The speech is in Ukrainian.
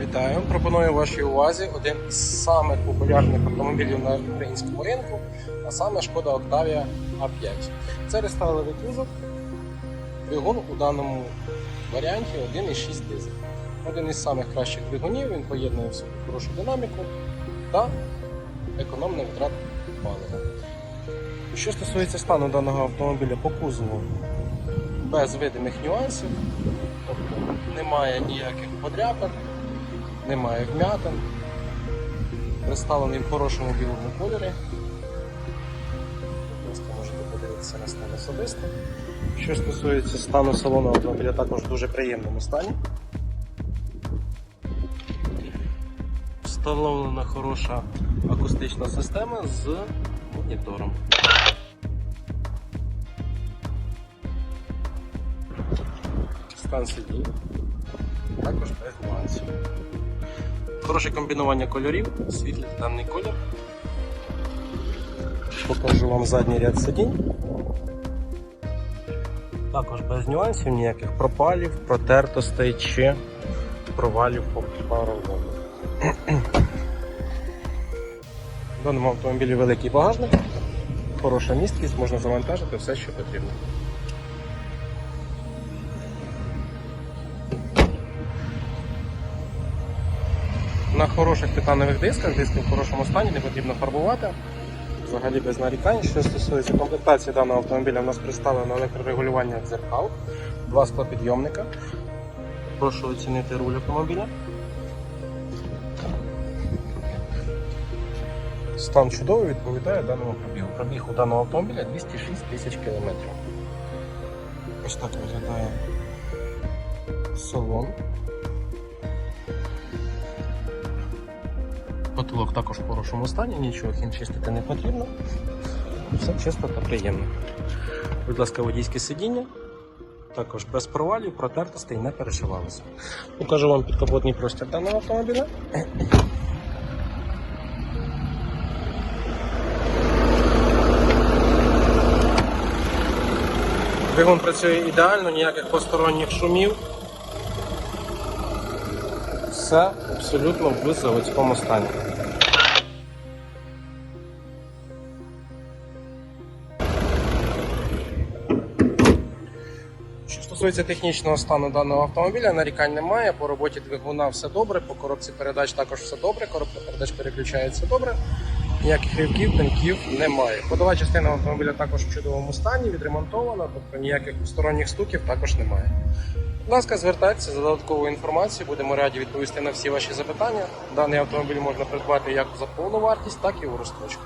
Вітаю! Пропоную вашій увазі один із самих популярних автомобілів на українському ринку, а саме шкода Octavia A5. Це рестайловий кузов. Двигун у даному варіанті 1,6 дизель. Один із самих кращих двигунів, він поєднує в собі хорошу динаміку та економний витрат палива. Що стосується стану даного автомобіля по кузову, без видимих нюансів, тобто немає ніяких подряпин, немає вмятин, представлений в хорошому білому кольорі. Можете подивитися на стан особисто. Що стосується стану салону автомобіля, також в дуже приємному стані. Встановлена хороша акустична система з монітором. Стан сидінь. Також без нюансів. Хороше комбінування кольорів, світлий темний колір. Покажу вам задній ряд сидінь. Також без нюансів, ніяких пропалів, протертостей чи провалів по паровому. В даному автомобілі великий багажник, хороша місткість, можна завантажити все, що потрібно. На хороших титанових дисках, диски в хорошому стані, не потрібно фарбувати. Взагалі без нарікань. Що стосується комплектації даного автомобіля, у нас представлено електрорегулювання дзеркал, два склопідйомника. Прошу оцінити руль автомобіля. Стан чудовий відповідає даному пробігу. Пробіг у даного автомобіля 206 тисяч кілометрів. Ось так виглядає салон. Потолок також в хорошому стані, нічого хімчистити не потрібно. Все чисто та приємно. Будь ласка, водійське сидіння. Також без провалів, протертостей не перешивалося. Покажу вам підкапотний простір даного автомобіля. Двигун працює ідеально, ніяких посторонніх шумів. Все абсолютно в заводському стані. Що стосується технічного стану даного автомобіля, нарікань немає. По роботі двигуна все добре, по коробці передач також все добре, коробка передач переключається добре. Ніяких ривків, пинків немає. Ходова частина автомобіля також в чудовому стані, відремонтована, тобто ніяких сторонніх стуків також немає. Будь ласка, звертайтеся за додатковою інформацією, будемо раді відповісти на всі ваші запитання. Даний автомобіль можна придбати як за повну вартість, так і у розстрочку.